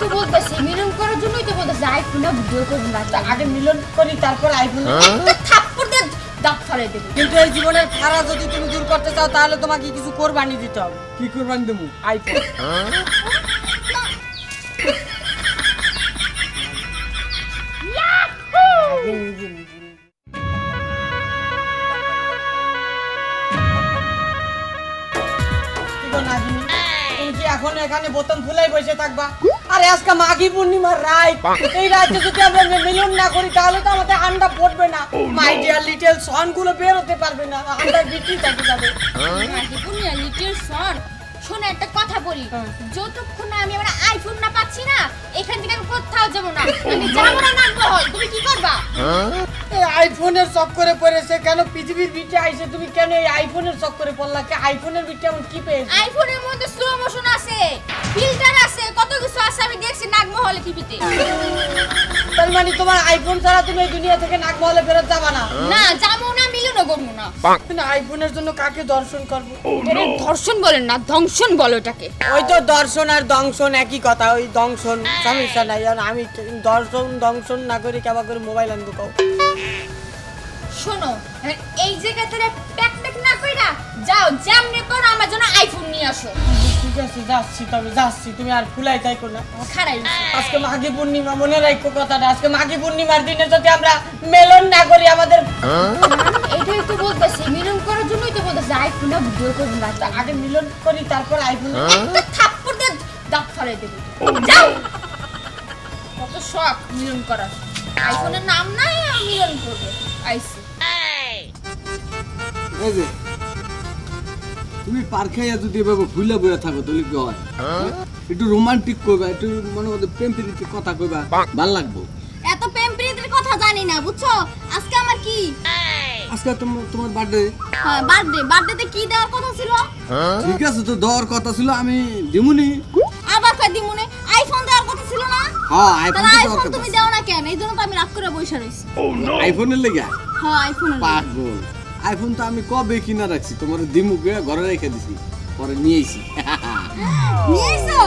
তো বলতেছি মিলন করার জন্যই তো বলতেছি আইফোনে ভিডিও করব না। তা আগে মিলন করি তারপর আইফোন। থাপ্পড় দিয়ে দাঁত ফালাই দেবে। কিন্তু এই জীবনের খারাপ যদি তুমি দূর করতে চাও তাহলে তোমাকে কিছু কোরবানি দিতে হবে। কি কোরবানি দেবো? আইফোন। এখন এখানে বোতাম ফুলাই বসে থাকবা। আর আজকে মাঘী পূর্ণিমার রাত। এই রাতে যদি আমরা মিলন না করি তাহলে তো আমাদের আন্ডা পড়বে না। মাই ডিয়ার লিটল সনগুলো বের হতে পারবে না। আন্ডা বিক্রি থেকে যাবে। লিটল সন শোনো একটা কথা বলি। হ্যাঁ। যতক্ষণ না আমি আমার আইফোন না পাচ্ছি না এখান থেকে আমি কোথাও যাব না। আমি যাব না নামবো হয়। তুমি কি করবা? এই আইফোনের চক্করে পড়েছে কেন? পৃথিবীর বিটে আইছে তুমি কেন এই আইফোনের চক্করে পড়লা? কে আইফোনের বিটে এমন কি পেয়েছে? আইফোনের মধ্যে স্লো মোশন আছে ফিল্টার আছে কত কিছু আছে আমি দেখছি নাগমহলে টিভিতে তার মানে তোমার আইফোন ছাড়া তুমি এই দুনিয়া থেকে নাক মহলে ফেরত যাবা না? না যাব না মিলনও করব না। কিন্তু আইফোনের জন্য কাকে দর্শন করব? এটা ধর্ষণ বলেন না ধ্বংসন বলো এটাকে। ওই তো দর্শন আর দংশন একই কথা ওই দংশন সমস্যা নাই। আর আমি দর্শন দংশন না করে কেবা করে মোবাইল আনব কাউ শোনো মানে এই জায়গা থেকে প্যাক প্যাক না কইরা যাও যেমনি করো আমার জন্য আইফোন নিয়ে আসো। ঠিক আছে যাচ্ছি তবে যাচ্ছি তুমি আর ফুলাই তাই করো না। খারাই। আজকে মাঘী পূর্ণিমা মনে রাখো কথাটা আজকে মাঘী পূর্ণিমার দিনে যদি আমরা মেলন না করি আমাদের এটাই তো বলতেছি মিলন করার জন্যই তো বলতেছি আইফোনে ভিডিও করব না। আগে মিলন করি তারপর আইফোন একটা থাপ্পড় দিয়ে দাঁত ফালাই দেবে। যাও। কত শখ মিলন করার। আইফোনের নাম নাই মিলন করবে। আইসি। এই যে তুমি পার খাইয়া যদি এভাবে ভুলে বইয়া থাকো তাহলে কি হয়? একটু রোমান্টিক করবা একটু মনে মধ্যে প্রেম প্রীতির কথা কইবা ভালো লাগবো। এত প্রেম প্রীতির কথা জানি না বুঝছ? আজকে আমার কি? আজকে তোমার তোমার বার্থডে হ্যাঁ বার্থডে বার্থডেতে কি দেওয়ার কথা ছিল? ঠিক আছে তো দেওয়ার কথা ছিল আমি দিমুনি। আবার কয় দিমুনে? আইফোন দেওয়ার কথা ছিল না? হ্যাঁ আইফোন আইফোন কথা তুমি দাও না কেন? এই জন্য তো আমি রাগ করে বসে রইছি। আইফোনের লেগে? হ্যাঁ আইফোন পাগল। আইফোন তো আমি কবে কিনা রাখছি? তোমার দিমুকে ঘরে রেখে দিছি। পরে নিয়ে এসো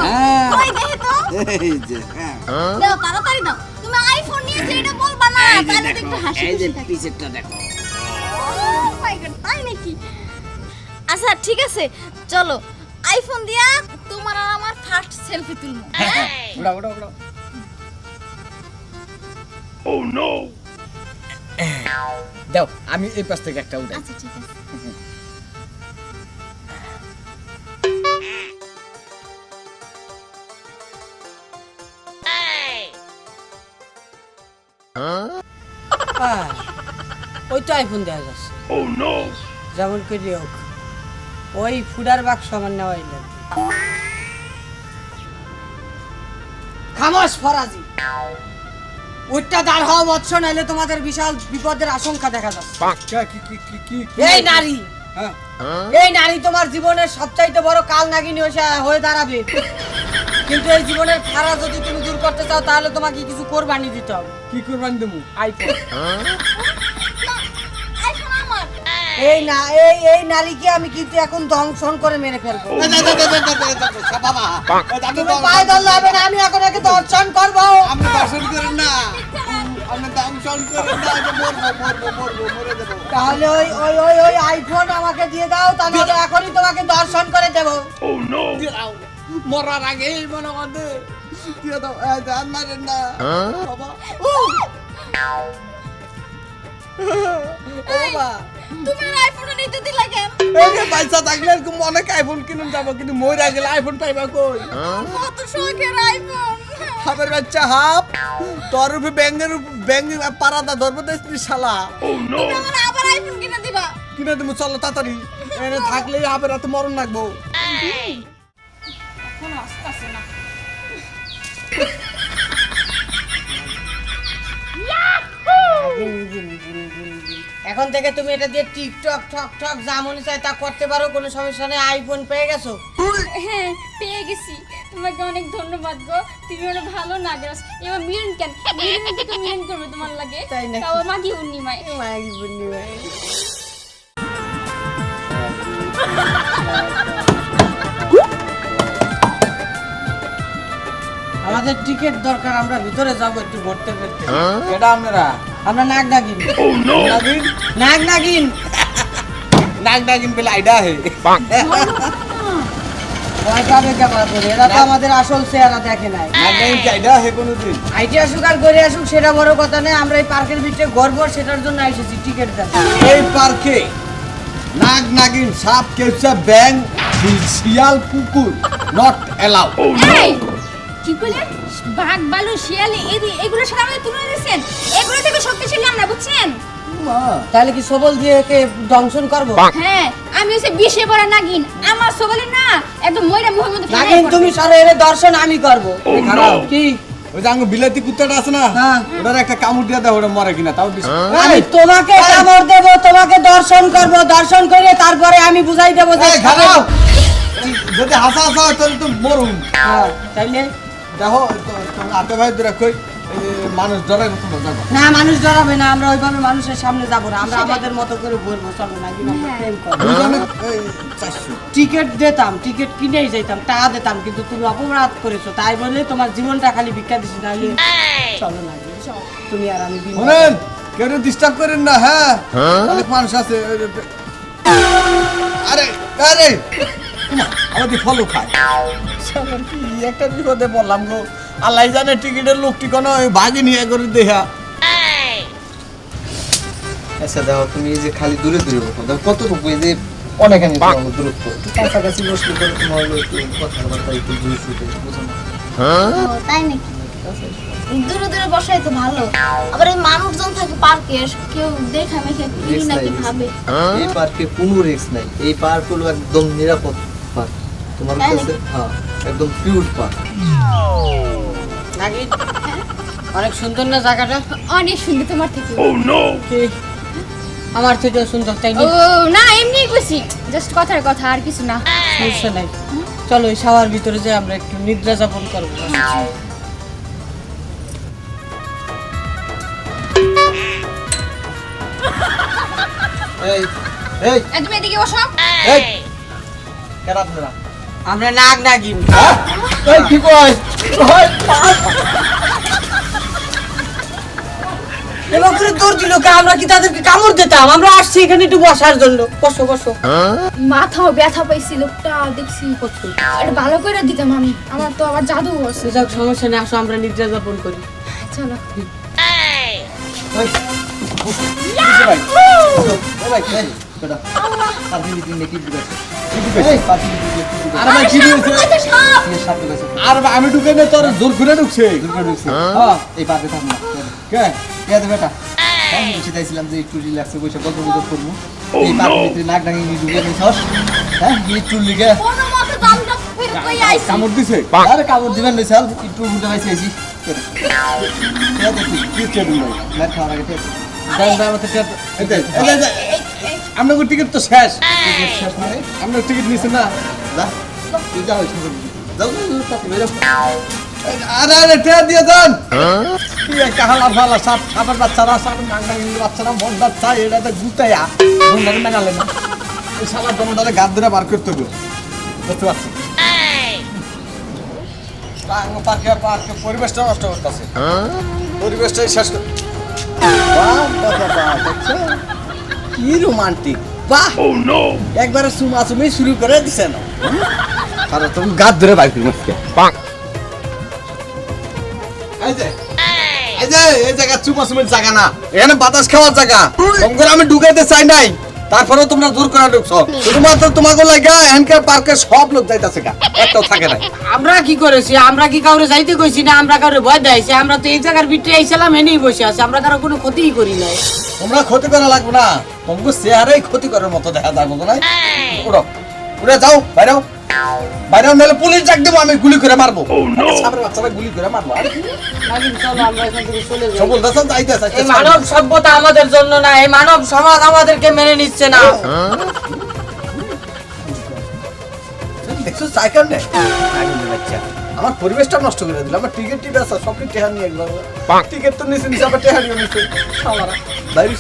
হ্যাঁ। কই দেখে তো? এই যে হ্যাঁ। দাও তাড়াতাড়ি দাও। তুমি আইফোন নিয়েছো এটা বলবা না। তাহলে একটু হাসি এই যে পিছেরটা দেখো। Oh তাই নাকি? আচ্ছা ঠিক আছে। চলো আইফোন দিয়া তোমার আর আমার ফার্স্ট সেলফি তুলবো? ওটা ওটা ওটা দাও আমি এই পাশ থেকে একটা উঠাই। আচ্ছা ঠিক আছে। ওই তো আইফোন দেওয়া যাচ্ছে। যেমন করে হোক ওই ফুডার বাক্স আমার নেওয়াই লাগবে খামোশ ফরাজি। উঠটা দাঁড় হওয়া বৎস নাইলে তোমাদের বিশাল বিপদের আশঙ্কা দেখা যাচ্ছে। কি কি কি কি কি এই নারী। হ্যাঁ। এই নারী তোমার জীবনের সবচাইতে বড় কাল নাগিনী হয়ে হয়ে দাঁড়াবে। কিন্তু এই জীবনের খারাপ যদি তুমি দূর করতে চাও তাহলে তোমাকে কিছু কোরবানি দিতে হবে। কি কোরবানি দেবো? আইফোন। আমার এই না এই এই নারীকে আমি কিন্তু এখন দংশন করে মেরে ফেলব বাবা তুমি পায়ে ধরলে হবে না আমি এখন একে দর্শন করব আপনি দর্শন করেন না আপনি দংশন করেন না মরবো মরবো মরবো মরে দেবো তাহলে ওই ওই ওই ওই আইফোন আমাকে দিয়ে দাও তাহলে এখনই তোমাকে দর্শন করে দেবো মরার আগে মনে দিয়ে দাও মারেন না বাবা তুমি আইফোন নিতে দিলা কেন? এই পয়সা থাকলে এরকম অনেক আইফোন কিনুন যাব কিন্তু মরে গেলে আইফোন পাইবা কই? কত শখের আইফোন হাফের বাচ্চা হাফ তোর উপরে ব্যাঙ্গের ব্যাঙ্গ পারাদা ধরবো দেশ শালা। তুমি আমার আবার আইফোন কিনে দিবা? কিনে চলো তাড়াতাড়ি। এনে থাকলে রাতে মরণ লাগবো। এখন আসতেছে না। এখন থেকে তুমি এটা দিয়ে টিকটক ঠক ঠক যা মনে চায় তা করতে পারো কোনো সমস্যা নেই আইফোন পেয়ে গেছো। হ্যাঁ পেয়ে গেছি। তোমাকে অনেক ধন্যবাদ গো। তুমি অনেক ভালো নাগরাস এবার মিলন কেন? মিলন থেকে মিলন করবে তোমার লাগে? তাই নাকি? তাও মাগি উন্নিমায় মাগি পূর্ণিমা আমাদের টিকিট দরকার আমরা ভিতরে যাব একটু ঘুরতে ফিরতে এটা আপনারা? আমরা নাক নাগিন। নাগিন? নাক নাগিন? নাগ নাগিন পেলে আইডা হে। আমাদের আসল চেহারা দেখে নাই। নাগ নাগিন কি আইডা হে কোনোদিন? আইটি আসুক আর করে আসুক সেটা বড় কথা নেই আমরা এই পার্কের ভিতরে গর্ব সেটার জন্য এসেছি টিকিট এই পার্কে নাগ নাগিন সাপ কেউচা ব্যাং শিয়াল কুকুর নট এলাউ কি বললেন বাঘ বালু শিয়াল এই- এগুলোর সাথে আমাদের তুলনা দিচ্ছেন এগুলো থেকে শক্তিশালী আমরা বুঝছেন? তাহলে কি সবল দিয়ে একে দংশন করব? হ্যাঁ আমি হচ্ছে বিষে পড়া নাগিন। আমার সবলে না একদম ময়রা ফেলে নাগিন তুমি সরে এলে দর্শন আমি করব। কি? ওই যে আঙ্গ বিলাতি কুত্তাটা আছে না হ্যাঁ। ওটার একটা কামড় দিয়ে দাও ওটা মরে কিনা তাও আমি তোমাকে কামড় দেব তোমাকে দর্শন করব দর্শন করে তারপরে আমি বুঝাই দেবো যে যদি হাসা হাসা হয় তাহলে তো মরুন হ্যাঁ, তাইলে? দেখো তো- তোমার ভাই দূরে কই মানুষ ডরাই মতো না যাব না মানুষ ডরাবে না আমরা ওইভাবে মানুষের সামনে যাব না আমরা আমাদের মতো করে বলব চলো চারশো। টিকিট দিতাম টিকিট কিনেই যাইতাম টাকা দিতাম কিন্তু তুমি অপরাধ করেছ তাই বলে তোমার জীবনটা খালি ভিক্ষা দিছি নাহলে চলো না তুমি আর আমি শোনেন কেউ ডিস্টার্ব করেন না হ্যাঁ? অনেক মানুষ আছে আরে আরে! আমাদের ফলো খায়। কি? একটা বিপদে বললাম গো। আল্লাহ জানে টিকিটের লোকটি কোনো ভাগে নিয়ে করে দেখা আচ্ছা দেখো তুমি এই যে খালি দূরে দূরে বসো। দেখো কতটুকু এই যে অনেকখানি। দূরত্ব। একটু কাছাকাছি বসলে পরে তোমার হলো একটু কথাবার্তা একটু জোর শুটে বুঝো না। তাই নাকি? দূরে দূরে বসাই তো ভালো। আবার এই মানুষজন থাকে পার্কে কেউ দেখা মেখে কি নাকি ভাবে? এই পার্কে কোনো রিস্ক নাই। এই পার্ক হলো একদম নিরাপদ পার্ক। তোমার কাছে হ্যাঁ। একদম পিওর পার্ক নাকি অনেক সুন্দর না জায়গাটা? অনেক সুন্দর তোমার থেকে। কি? আমার থেকে সুন্দর তাই ও না না এমনি কইছি জাস্ট কথার কথা আর কিছু না। সমস্যা নাই। চলো এই শাওয়ার ভিতরে যে আমরা একটু নিদ্রা যাপন করব। এই এই। এই, তুমি এদিকে বসো। এই কেন আপনারা? আমরা নাগ নাগিন। এই কি কয়? এবার করে দৌড় দিল কে? আমরা কি তাদেরকে কামড় দিতাম? আমরা আসছি এখানে একটু বসার জন্য। বসো বসো। মাথাও ব্যথা পাইছি লোকটা দেখছি। এটা ভালো করে দিতাম আমি। আমার তো আবার জাদু যাক সমস্যা নেই আসো আমরা নিদ্রা যাপন করি। চলো। ভাই। ভাই নাকি নাকি ভাই এটা আর আমি ঢুকে নে তোর জোর ঘুরে ঢুকছে দুর্গা ঢুকছে হ্যাঁ এই পার্কে থাক না কে কে আমি বসে চাইছিলাম যে একটু রিল্যাক্সে বসে গল্প গুজব করব এই পার্কের ভিতরে নাক ডাঙিয়ে নিয়ে ঢুকে নিয়ে সব হ্যাঁ একটু লিগে কামড় দিছে আরে কাপড় দিবেন না স্যার একটু আমাকে টিকিট তো শেষ। শেষ মানে? আপনার টিকিট নিছেন না? যা তুই যা হয়েছে যাও যাও যাও তাতে বেরো। আরে আরে টেয়া দিয়ে দেন। একটা হালা ফালা সাপ সাপের বাচ্চারা সাপ নাঙ্গাঙ্গি বাচ্চারা মন বাচ্চা এটা তো গুতায়া মন্দারে নাগালে না। এই সালা দমদারে গাদ ধরে বার করতে হবে। বুঝতে পারছি পার্কে পার্কে পরিবেশটা নষ্ট করতেছে। পরিবেশটাই শেষ কর কি রোমান্টিক বাহ! একবারে সুমাসুমি শুরু করে দিছে না। কারণ তুমি গাদ ধরে বাইক মুখকে এই যে এই! যে এই জায়গা চুমাচুমের জায়গা না। এখানে বাতাস খাওয়ার জায়গা। আমি ঢুকাইতে চাই নাই। তারপরে তোমরা দূর করে ঢুকছো। শুধুমাত্র তোমাকে লাগা এখানকার পার্কে সব লোক যাইতাছে গা। একটাও থাকে না আমরা কি করেছি? আমরা কি কাউরে যাইতে কইছি না? আমরা কাউরে ভয় দেখাইছি? আমরা তো এই জায়গার ভিতরে আইছিলাম এনেই বসে আছি। আমরা কারও কোনো ক্ষতিই করি নাই। তোমরা ক্ষতি করা লাগবে না। তোমাকে চেহারাই ক্ষতি করার মতো দেখা যায় না উড়ো উড়ে যাও বাইরেও বাইরেও নাহলে পুলিশ ডাক দেবো আমি গুলি করে মারবো। বাচ্চারা গুলি করে এই মানব সভ্যতা আমাদের জন্য না এই মানব সমাজ আমাদেরকে মেনে নিচ্ছে না। দেখছ সাইকেল নেই? আমার পরিবেশটা নষ্ট করে দিল আমার টিকিট টিপ আছে সব টেহা নিয়ে গেল। টিকিট তো নিচে নিচে আবার টেহা নিয়ে নিচ্ছে বাইরে